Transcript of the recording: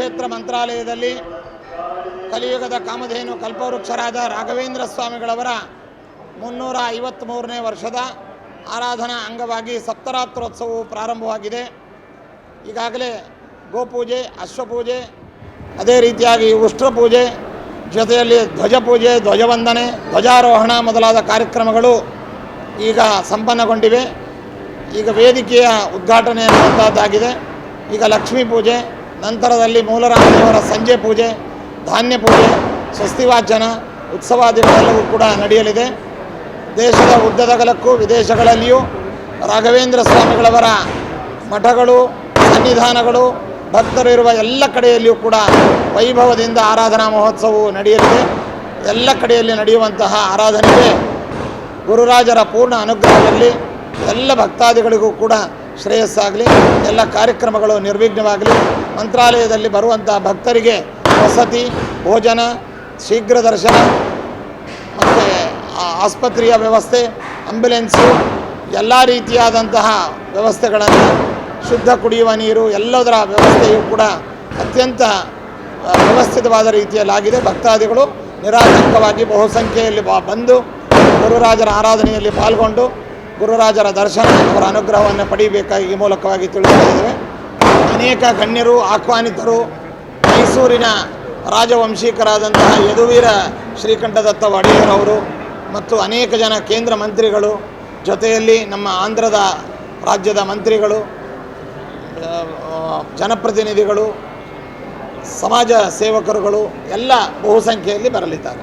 ಕ್ಷೇತ್ರ ಮಂತ್ರಾಲಯದಲ್ಲಿ ಕಲಿಯುಗದ ಕಾಮಧೇನು ಕಲ್ಪವೃಕ್ಷರಾದ ರಾಘವೇಂದ್ರ ಸ್ವಾಮಿಗಳವರ ಮುನ್ನೂರ ಐವತ್ತ್ಮೂರನೇ ವರ್ಷದ ಆರಾಧನಾ ಅಂಗವಾಗಿ ಸಪ್ತರಾತ್ರೋತ್ಸವವು ಪ್ರಾರಂಭವಾಗಿದೆ. ಈಗಾಗಲೇ ಗೋಪೂಜೆ, ಅಶ್ವಪೂಜೆ, ಅದೇ ರೀತಿಯಾಗಿ ಉಷ್ಟ್ರ ಪೂಜೆ ಜೊತೆಯಲ್ಲಿ ಧ್ವಜ ಪೂಜೆ ಧ್ವಜವಂದನೆ, ಧ್ವಜಾರೋಹಣ ಮೊದಲಾದ ಕಾರ್ಯಕ್ರಮಗಳು ಈಗ ಸಂಪನ್ನಗೊಂಡಿವೆ. ಈಗ ವೇದಿಕೆಯ ಉದ್ಘಾಟನೆ ಅನ್ನುವಂಥದ್ದಾಗಿದೆ ಈಗ ಲಕ್ಷ್ಮೀ ಪೂಜೆ ನಂತರದಲ್ಲಿ ಮೂಲರಾಮದೇವರ ಸಂಜೆ ಪೂಜೆ, ಧಾನ್ಯ ಪೂಜೆ ಸ್ವಸ್ತಿವಾಚನ ಉತ್ಸವಾದಿಗಳೆಲ್ಲವೂ ಕೂಡ ನಡೆಯಲಿದೆ. ದೇಶದ ಉದ್ದದಗಲಕ್ಕೂ ವಿದೇಶಗಳಲ್ಲಿಯೂ ರಾಘವೇಂದ್ರ ಸ್ವಾಮಿಗಳವರ ಮಠಗಳು, ಸನ್ನಿಧಾನಗಳು, ಭಕ್ತರು ಇರುವ ಎಲ್ಲ ಕಡೆಯಲ್ಲಿಯೂ ಕೂಡ ವೈಭವದಿಂದ ಆರಾಧನಾ ಮಹೋತ್ಸವವು ನಡೆಯಲಿದೆ. ಎಲ್ಲ ಕಡೆಯಲ್ಲಿ ನಡೆಯುವಂತಹ ಆರಾಧನೆಗೆ ಗುರುರಾಜರ ಪೂರ್ಣ ಅನುಗ್ರಹದಲ್ಲಿ ಎಲ್ಲ ಭಕ್ತಾದಿಗಳಿಗೂ ಕೂಡ ಶ್ರೇಯಸ್ಸಾಗಲಿ, ಎಲ್ಲ ಕಾರ್ಯಕ್ರಮಗಳು ನಿರ್ವಿಘ್ನವಾಗಲಿ, ಮಂತ್ರಾಲಯದಲ್ಲಿ ಬರುವಂಥ ಭಕ್ತರಿಗೆ ವಸತಿ, ಭೋಜನ, ಶೀಘ್ರ ದರ್ಶನ, ಮತ್ತು ಆಸ್ಪತ್ರೆಯ ವ್ಯವಸ್ಥೆ ಆಂಬ್ಯುಲೆನ್ಸು ಎಲ್ಲ ರೀತಿಯಾದಂತಹ ವ್ಯವಸ್ಥೆಗಳನ್ನು, ಶುದ್ಧ ಕುಡಿಯುವ ನೀರು, ಎಲ್ಲದರ ವ್ಯವಸ್ಥೆಯು ಕೂಡ ಅತ್ಯಂತ ವ್ಯವಸ್ಥಿತವಾದ ರೀತಿಯಲ್ಲಾಗಿದೆ. ಭಕ್ತಾದಿಗಳು ನಿರಾತಂಕವಾಗಿ ಬಹುಸಂಖ್ಯೆಯಲ್ಲಿ ಬಂದು ಗುರುರಾಜರ ಆರಾಧನೆಯಲ್ಲಿ ಪಾಲ್ಗೊಂಡು ಗುರುರಾಜರ ದರ್ಶನ ಅವರ ಅನುಗ್ರಹವನ್ನು ಪಡೆಯಬೇಕಾಗಿ ಈ ಮೂಲಕವಾಗಿ ತಿಳಿಸ್ತಾ ಇದ್ದೇವೆ ಅನೇಕ ಗಣ್ಯರು, ಆಹ್ವಾನಿತರು, ಮೈಸೂರಿನ ರಾಜವಂಶೀಕರಾದಂತಹ ಯದುವೀರ ಶ್ರೀಕಂಠದತ್ತ ಒಡೆಯರವರು ಮತ್ತು ಅನೇಕ ಜನ ಕೇಂದ್ರ ಮಂತ್ರಿಗಳು, ಜೊತೆಯಲ್ಲಿ ನಮ್ಮ ಆಂಧ್ರದ ರಾಜ್ಯದ ಮಂತ್ರಿಗಳು ಜನಪ್ರತಿನಿಧಿಗಳು, ಸಮಾಜ ಸೇವಕರುಗಳು ಎಲ್ಲ ಬಹುಸಂಖ್ಯೆಯಲ್ಲಿ ಬರಲಿದ್ದಾರೆ.